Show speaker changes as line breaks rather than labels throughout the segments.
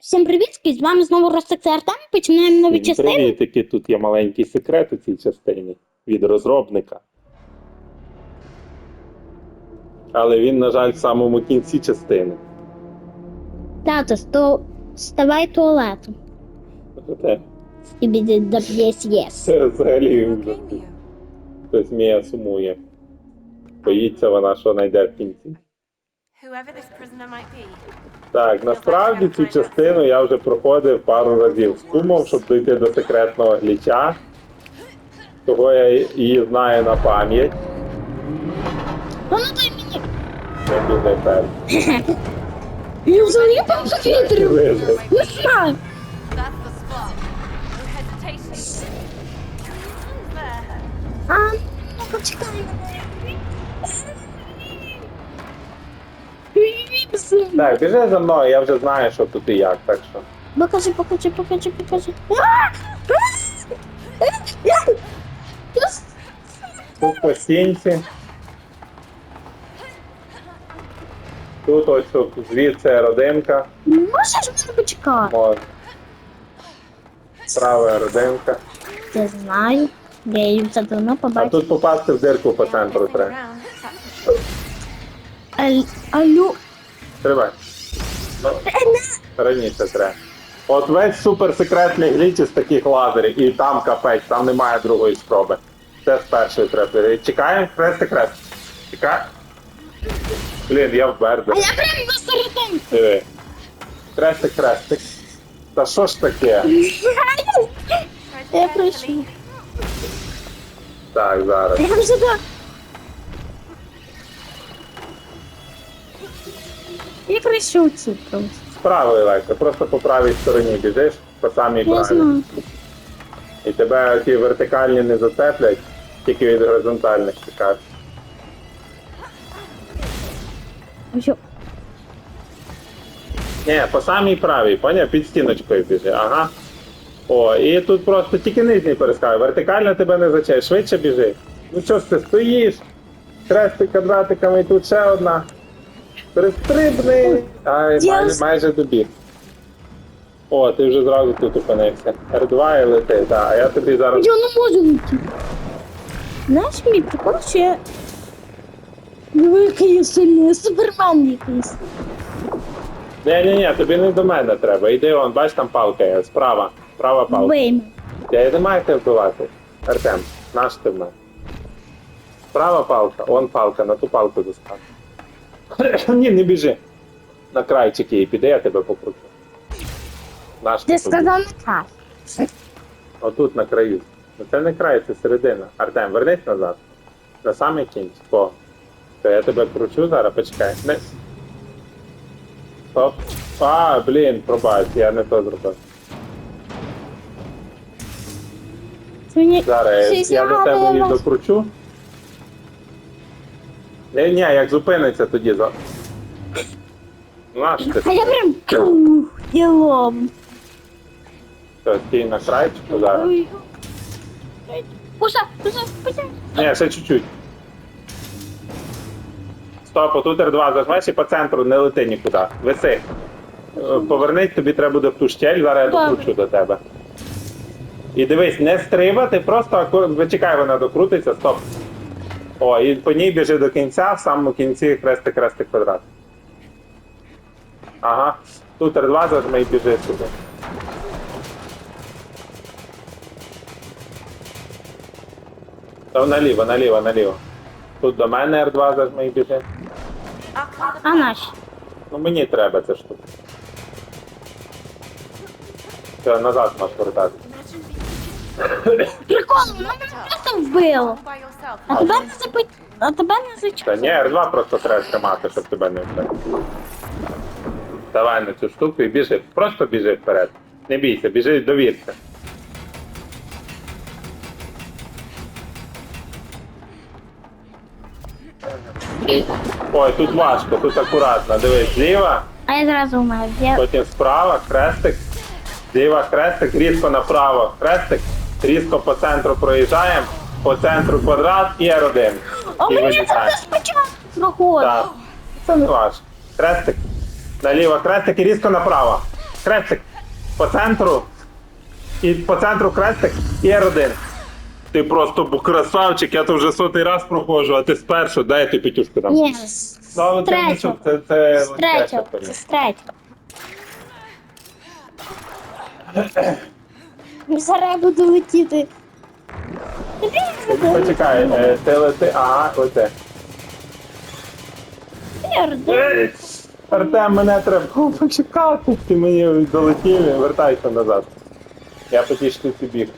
Всім привіт, з вами знову Ростик це Артем. Починаємо нові
Всім
частини.
Привіт, який тут є маленький секрет у цій частині від розробника. Але він, на жаль, в самому кінці частини.
Тато, сто... ставай туалетом.
Проте
І біди до єс
це взагалі вже. Хтось Мія сумує. Боїться вона, що знайде в кінці. Так, насправді цю частину я вже проходив пару разів з кумом, щоб дійти до секретного гліча. Того я її знаю на пам'ять.
Ну, ну дай мені.
Я не певний.
Я взагалі там захитрив. Не знаю.
There.
А, ну почекай.
Так, біжи за мною, я вже знаю, що тут і як, так що.
Покажи, покажи, покажи, покажи.
Тут по стінці. Тут ось от звідси родинка.
Можеш мене почекати?
Мож. Права родинка.
Я знаю. Я її вже давно
А тут попасти в дирку по центру треба.
Алло.
Тривай. Раніше треба. От весь суперсекретний гліч із таких лазерів, і там капець, там немає другої спроби. Це з першої треба. Чекаємо, хрестик хрест. Чекай. Блін, я вбер.
А я прям на.
Диви. Хрестик, хрестик. Та що ж таке?
Я прийшов.
Так, зараз.
Я вже до... Я прийшов ці просто.
Легко, просто по правій стороні біжиш, по самій
Я
правій.
знаю.
І тебе ті вертикальні не зацеплять, тільки від горизонтальних чекаєш.
Ой.
Ні, по самій правій, поняв? Під стіночкою біжи, ага. О, і тут просто тільки нижній перескакує. Вертикально тебе не зачає, швидше біжи. Ну що ж ти стоїш? Хрести квадратиками і тут ще одна. Перестрибни. Ай,
Я
майже,
з-
майже добіг. О, ти вже зразу тут опинився. R2 і лети, так. А я тобі зараз.
Я не можу вийти. Знаєш, мій прикол, що я... Великий я сильний, я супермен якийсь.
Ні, ні, ні, тобі не до мене треба. Іди он, бач, там палка є. Справа. Права палка.
Вийми.
Я не маю тебе вбивати. Артем, наш ти в мене. Права палка, он палка, на ту палку достав. Ні, не біжи. На крайчик її піди, я тебе покручу. Наш
Ти сказав не так.
Отут на краю. Ну це не край, це середина. Артем, вернись назад. На самий кінець. О. То я тебе кручу зараз, почекай. Не. Стоп. А, блін, пробач, я не то зробив.
Мені...
Зараз
Щось
я до тебе її докручу. Ні, ні, як зупиниться тоді за. Наш ти
А я прям... Ух, ділом.
що, стій на крайчику зараз.
Ой. Пуша, пуша, пуша.
Ні, ще чуть-чуть. Стоп, отут R2 зажмеш і по центру не лети нікуди. Виси. Е, Повернись, тобі треба буде в ту щель, зараз я
Добре.
докручу до тебе. І дивись, не стрибати, просто аку- зачекай, вона докрутиться, стоп. О, і по ній біжи до кінця, в самому кінці хрестик, хрестик, квадрат. Ага. Тут R2 зажми і біжи сюди. Та наліво, наліво, наліво. Тут до мене R2 зажми і біжи.
А наш?
Ну мені треба ця штука. Все, назад можеш вертати.
Прикол, ну мене просто вбило.
yourself.
А тебе не запит... А тебе не
Та
зачепило.
ні, R2 просто треба тримати, щоб тебе не вбити. Давай на цю штуку і біжи. Просто біжи вперед. Не бійся, біжи, довірся. Ой, тут важко, тут акуратно. Дивись, зліва,
А я зразу умер. Я...
потім справа, хрестик, зліва хрестик, різко направо, хрестик, різко по центру проїжджаємо, по центру квадрат і R1.
О,
І
мені це спочатку проходить.
Так, це не важко. Хрестик. Наліво хрестик і різко направо. Крестик. По центру. І по центру крестик і R1. Ти просто бу- красавчик, я то вже сотий раз проходжу, а ти спершу, дай я тобі п'ятюшку дам.
Ні, з
Ну,
третього.
це, це
З третього. Це з третього. Зараз буду летіти.
Почекай, е, ти лети, ага, лети. Ей, Артем, мене треба почекати. Ти мені долетів і вертайся назад. Я потішки ці біг.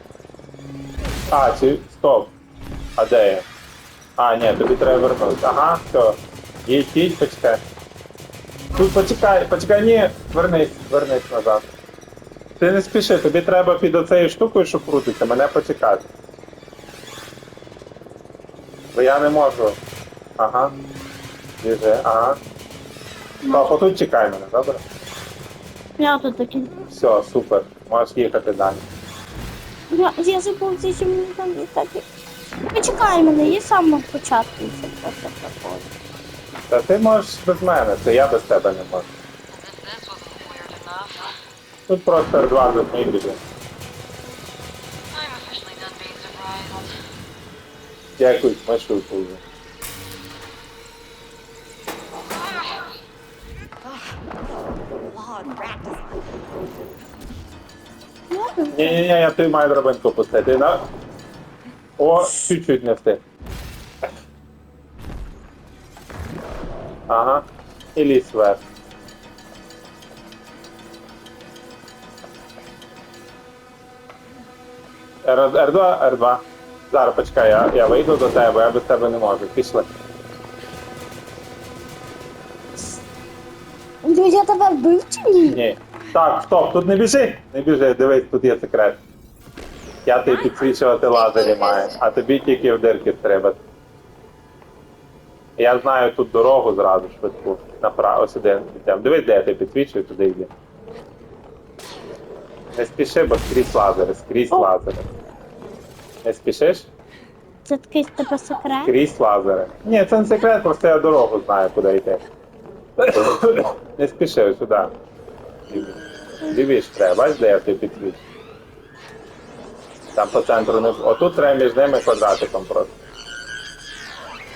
А, чи стоп. А де я? А, ні, тобі треба вернутися. Ага, все. Їдь, їдь, почекай. Тут почекай, почекай, ні, вернись, вернись назад. Ти не спіши, тобі треба під оцею штукою, що крутиться, мене почекати. Бо я не можу. Ага. Біжи, ага. Стоп, отут чекай мене, добре?
Я тут такий.
Все, супер. Можеш їхати далі.
Я, я забув, це що мені там літати. Почекай мене, я сам на початку.
Та ти можеш без мене, це я без тебе не можу. Тут просто R2 за мною біжи.
I'm officially done being surprised.
Дякую, маршрутку вже. Ні-ні-ні, я тобі маю драбинку пустити. На... О, чуть-чуть не встиг. Ага. І ліс вверх. R- R2, R2. Зараз почекай, я, я вийду до тебе, я без тебе не можу. Пішли.
Ну, Я тебе вбив чи ні?
Ні. Так, стоп, тут не біжи. Не біжи, дивись, тут є секрет. Я тобі підсвічувати лазері маю, а тобі тільки в дирки треба. Я знаю тут дорогу зразу швидку. Направо сюди. Дивись, де я тебе підсвічую, туди йди. Не спіши, бо скрізь лазери, скрізь лазери. Не спішиш?
Це такий в тебе секрет.
Скрізь лазери. Ні, це не секрет, просто я дорогу знаю, куди йти. Не спіши сюди. Дивіш, треба, бачиш, де я тобі підсвічу. Там по центру не. Отут треба між ними квадратиком просто.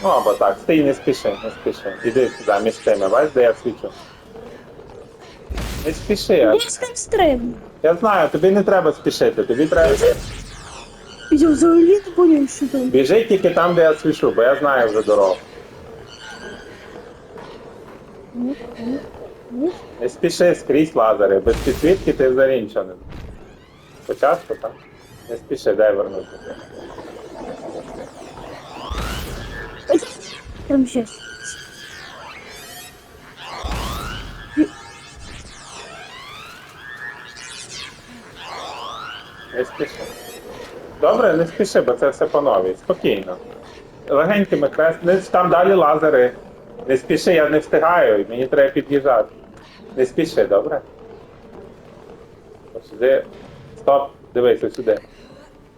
Ну або так, стій, не спіши, не спіши. Іди сюди, між тими, бачиш, де я свічу. Не спіши.
З
я знаю, тобі не треба спішити, тобі треба.
Я взагалі не поняв, що там.
Біжи тільки там, де я свішу, бо я знаю вже дорогу. Не спіши скрізь лазери, без підсвітки ти не. Спочатку, так? Не спіши, дай вернутися.
Там щось.
Не спіши. Добре, не спіши, бо це все по новій. Спокійно. Легенькими крест. Не, там далі лазери. Не спіши, я не встигаю, мені треба під'їжджати. Не спіши, добре? Сюди. Стоп, дивися сюди.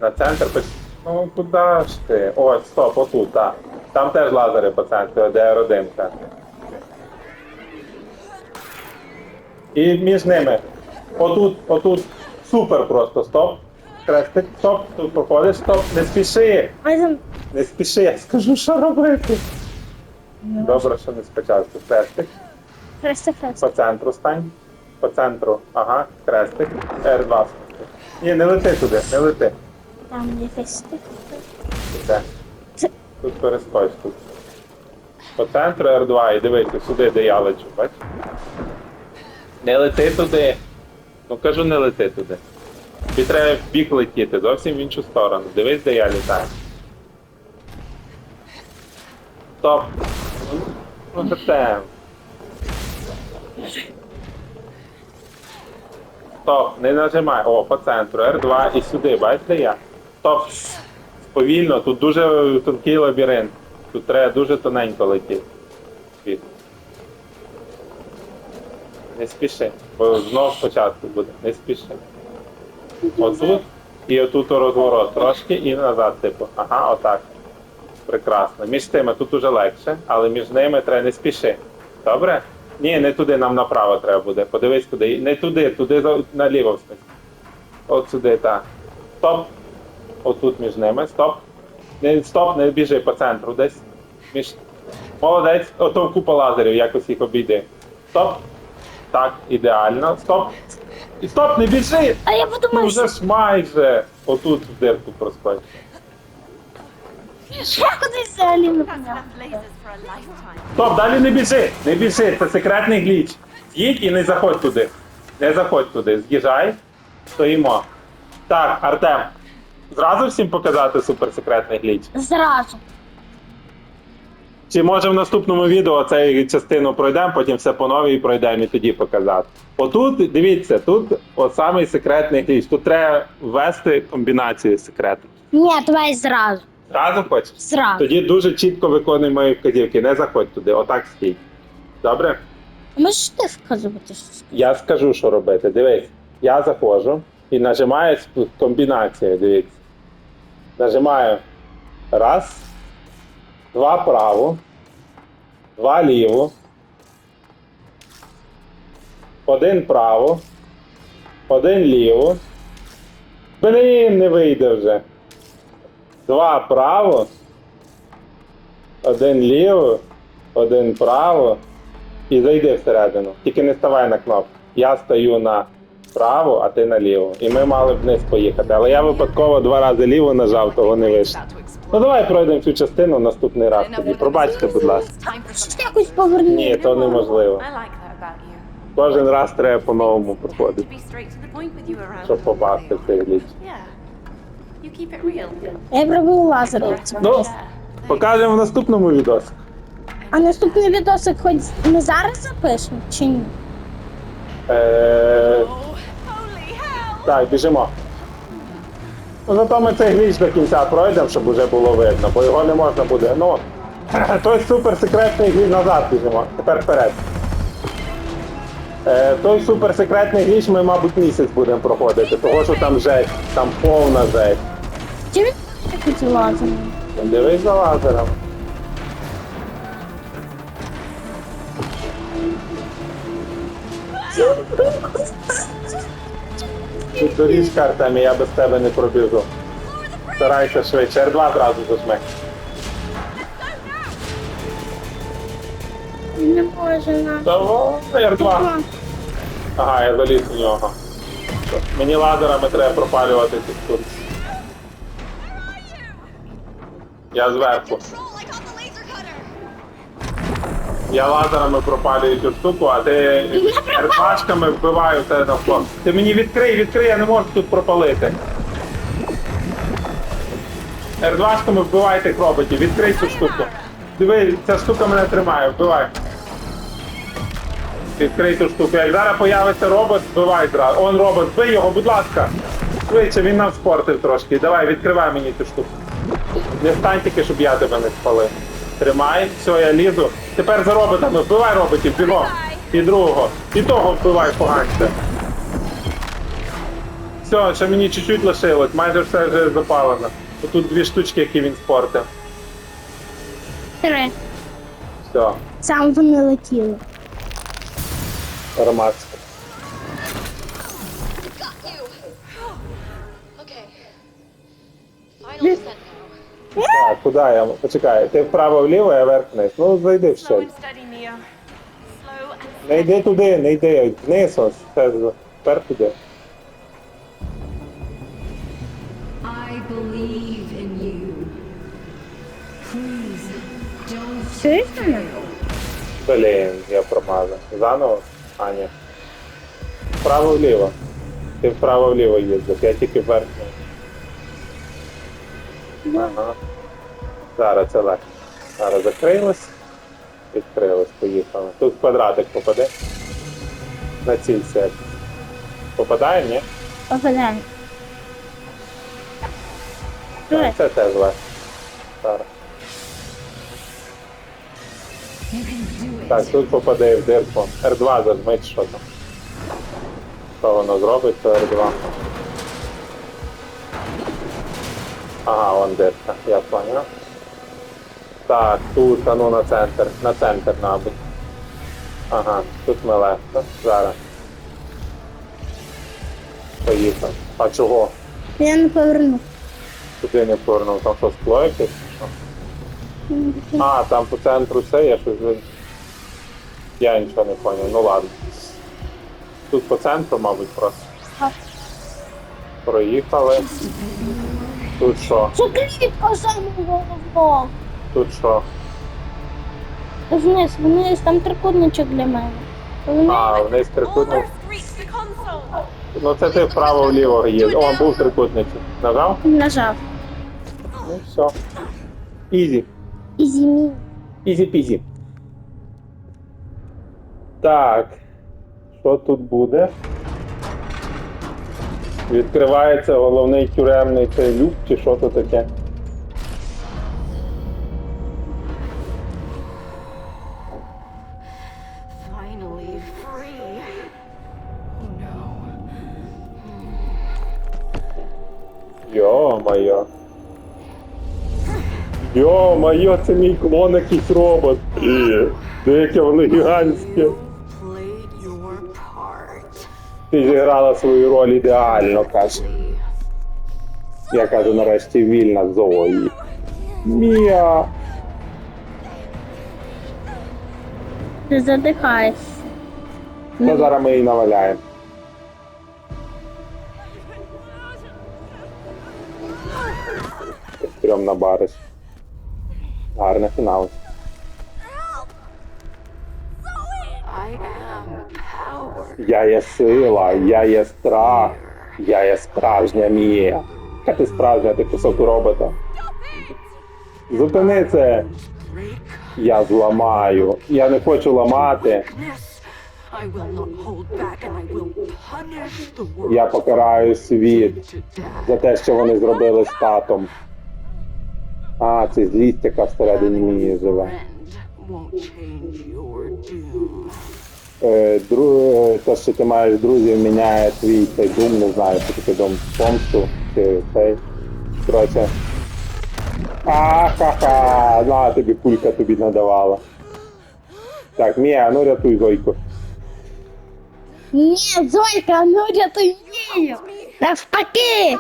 На центр поч... Ну куди ж ти? Ось, стоп, отут, так. Там теж лазери по центру, де родинка. І між ними. Отут, отут. Супер просто, стоп. Крестик, стоп, тут проходиш, стоп, не спіши. Не спіши, я скажу, що робити. Добре, що не спочатку. Крестик.
хрест хрест.
По центру стань. По центру. Ага, крестик. R2. Ні, не лети туди, не лети.
Там є хрестик. Це-
Тут перескоч тут. По центру R2 і дивися сюди, де я лечу, бач? Не лети туди. Ну кажу, не лети туди. Тобі треба в бік летіти, зовсім в іншу сторону. Дивись, де я літаю. Стоп. Ну, Артем. Стоп, не нажимай. О, по центру. R2 і сюди, бачиш, де я? Стоп. Повільно, тут дуже тонкий лабіринт. Тут треба дуже тоненько летіти. Не спіши, бо знов спочатку буде. Не спіши. Отут і отут розворот трошки і назад, типу. Ага, отак. Прекрасно. Між тими тут уже легше, але між ними треба не спіши. Добре? Ні, не туди, нам направо треба буде. Подивись куди. Не туди, туди наліво. в. От сюди, так. Стоп. Отут між ними. Стоп. Не, стоп, не біжи по центру десь. Між... Молодець. Ото купа лазерів, якось їх обійди. Стоп. Так, ідеально. Стоп. І стоп, не біжи!
А я
Ну
подумав,
вже ж майже. Отут в дирку
що я кудись взагалі не
lifetime.
Стоп, далі не біжи! Не біжи, це секретний гліч. Їдь і не заходь туди. Не заходь туди. З'їжджай, стоїмо. Так, Артем. Зразу всім показати суперсекретний гліч?
Зразу.
Чи може в наступному відео цю частину пройдемо, потім все по новій пройдемо і тоді показати. Отут, дивіться, тут от самий секретний гліч. Тут треба ввести комбінацію секретних.
Ні, давай зразу.
Зразу хочеш?
Зразу.
Тоді дуже чітко виконуй мої вказівки. Не заходь туди, отак стій. Добре?
Можеш ти вказувати щось?
Я скажу, що робити. Дивись, я заходжу і нажимаю комбінацію. Дивіться. Нажимаю раз, два право, два ліво, один право, один ліво. Блін, не вийде вже. Два право, один ліво, один право і зайди всередину. Тільки не ставай на кнопку. Я стою на право, а ти наліво. І ми мали б вниз поїхати. Але я випадково два рази ліво нажав, того не вийшло. Ну давай пройдемо цю частину наступний раз тоді. Пробачте, будь ласка.
Якось поверни.
Ні, то неможливо. Кожен раз треба по-новому проходити, щоб попасти в цей
real.
Я пробую лазер.
Ну, покажемо в наступному відео.
А наступний відосик хоч ми зараз запишемо чи ні?
Е! Так, біжимо. Ну, зато ми цей гліч до кінця пройдемо, щоб уже було видно, бо його не можна буде. Ну, той суперсекретний гліч назад біжимо. Тепер вперед. Е, той суперсекретний гліч ми, мабуть, місяць будемо проходити, того що там жесть, там повна жесть.
Чи він такий ці лазер?
Дивись за лазером. Тут доріжка, Артемі, я без тебе не пробіжу. Старайся швидше, R2 зразу зажми.
Не може на.
Давай, R2. Ага, я заліз у нього. Мені лазерами треба пропалювати штуку. Я зверху. Я лазерами пропалюю цю штуку, а ти рпачками вбиваю тебе навколо. Ти мені відкрий, відкрий, я не можу тут пропалити. R2-шками вбивай тих роботів, відкрий цю штуку. Диви, ця штука мене тримає, вбивай. Відкрий ту штуку. Як зараз появиться робот, вбивай зразу. Он робот, бий його, будь ласка. Швидше, він нам спортив трошки. Давай, відкривай мені цю штуку. Не стань тільки, щоб я тебе не спалив. Тримай, все, я лізу. Тепер за роботами, вбивай роботів, бігом. І другого. І того вбивай поганця. Все, ще мені чуть-чуть лишилось, майже все вже запалено. Тут дві штучки, які він спортив.
Три.
Все,
Сам вони летіли.
громадське.
Got you! Okay. Final now.
Так, куди я? Почекай, ти вправо-вліво, я вверх-вниз. Ну, зайди в Не йди туди, не йди. Вниз ось. Все, тепер туди.
Мене?
Блін, я промазав. Заново? А, ні. Вправо-вліво. Ти вправо-вліво їздив, я тільки вверх. Ага. Зараз це легко. Зараз закрилось. Відкрилось, поїхали. Тут квадратик попаде. На ціль сет. Попадає, ні?
Попадаємо. Давай.
Це теж легко. Зараз. Так, тут попаде в дирку. R2 зажмить, що там. Що воно зробить, то R2. Ага, я понял. Так, тут, а ну на центр. На центр, мабуть. Ага. Тут ми легко. Зараз. Поїхав. А чого?
Я не поверну.
Туди не повернув, там що скло якесь? А, там по центру це, я щось. Я нічого не зрозумів. Ну ладно. Тут по центру, мабуть, просто. Проїхали. Тут що?
Це клітка самого головного.
Тут що?
Вниз, вниз, там трикутничок для мене. Вниз.
А, вниз трикутник. Ну це ти вправо-вліво їздив. О, був трикутничок. Нажав?
Нажав.
Ну все. Ізі.
І зімі.
Ізі-пізі. Так. Що тут буде? Відкривається головний тюремний цей люк, чи що то таке? Йо-моє. Йо-моє, це мій клон якийсь робот. Деяке воно гігантське. Ти зіграла свою роль ідеально, каже. Я кажу, нарешті вільна Зої. Мія.
Ти задихаєшся.
Ну зараз ми її наваляємо. Стрьомна бариш. Гарне фінал. Я є сила, я є страх, я є справжня Мія. Яка ти справжня, ти кусок робота. Зупини це. Я зламаю. Я не хочу ламати. Я покараю світ за те, що вони зробили з татом. А, це злість, яка всередині Мії живе.
Won't change your doom.
Е, дру... е, Те, що ти маєш друзів, міняє твій цей дум, не знаю, що таке дум помсту чи цей. Коротше. Ахаха! На тобі кулька тобі надавала. Так, Мія, ну рятуй Зойку.
Ні, Зойка, ну рятуй Мію. Навпаки.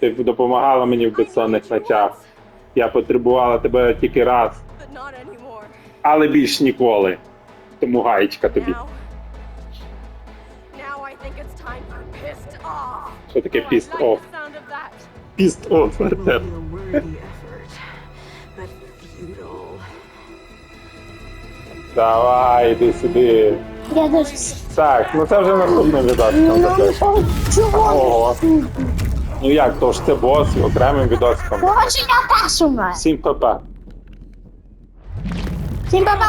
Ти допомагала мені в безсонних ночах. Я потребувала тебе тільки раз. Але більш ніколи. Тому гаєчка тобі. Що таке. Піст оф,
but futile.
Давай, іди сюди.
Я дуже...
Так, ну це вже наступний відос.
Ну, ну?
Ого. Ну як, то ж це бос окремим відосиком.
Того, я теж умер.
Всім 亲
爸爸